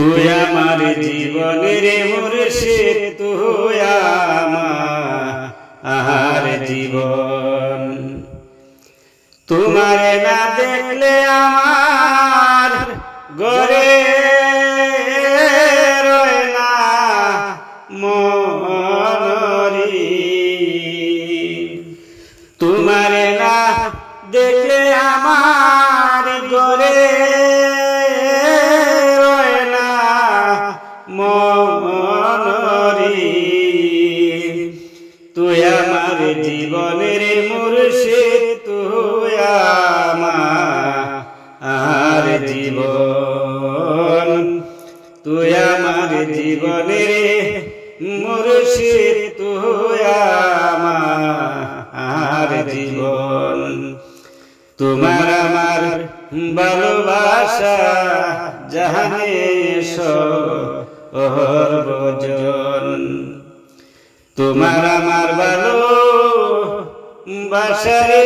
তুই আমার জীবনের মুর্শিদ, তুই আমার জীবন। তোমার না দেখলে আমার গরে রয় না মনরি। আমার জীবন। তুই আমার জীবনের মুর্শিদ, তুই আমার জীবন। তোমার আমার ভালোবাসা জাহানে সর্বজন তোমার আমার ভালো বাসারে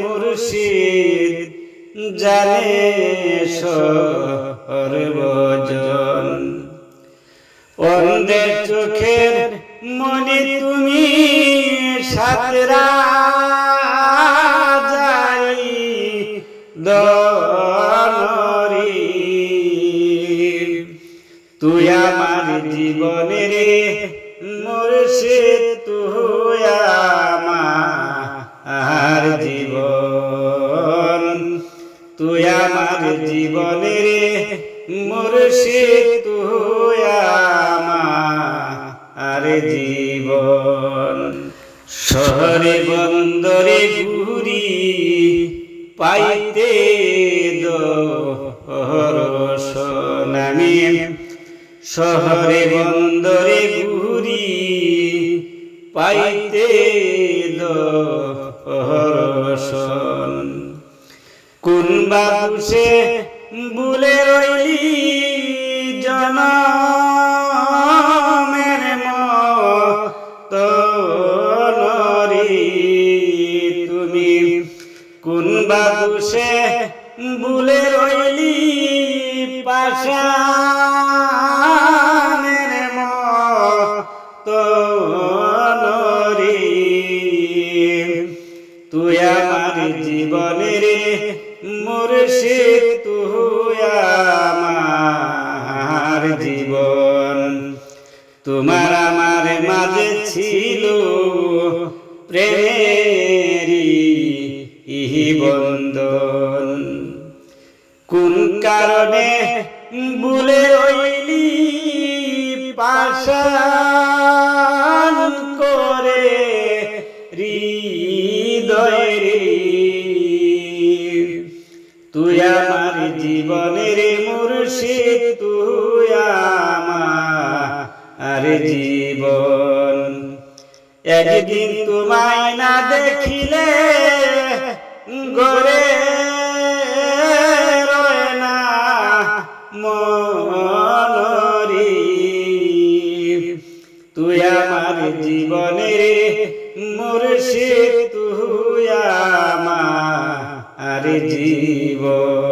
মুর্শিদ জানে সর্বজন অন্ধের চোখের মনে তুমি সাতরা যাই দনরি। তুই আমার জীবনের মুর্শিদ, তুই জীবনের মুর্শিদ তুই আমার জীবন। শহরে বন্দরে ঘুরি পাইতে দর্শনামি শহরে বন্দরে ঘুরি পাইতে দর্শন কোন বাবুসে বুলে রইলি জনমের মরি তুমি। কোন বাবুসে ভুলে রইলি পাশানের জীবনের মুর্শিদ তুই আমার জীবন। তোমার আমার মাঝে ছিল প্রেমেরি ইহি বন্ধন। কোন কারণে ভুলে রইলি পাশান করে হৃদয় রে জীবনের মুর্শিদ তুই আমার জীবন। একদিন তোমায় না দেখিলে গরে না তুই আমার জীবনের মুর্শিদ তুই আমার জীবন।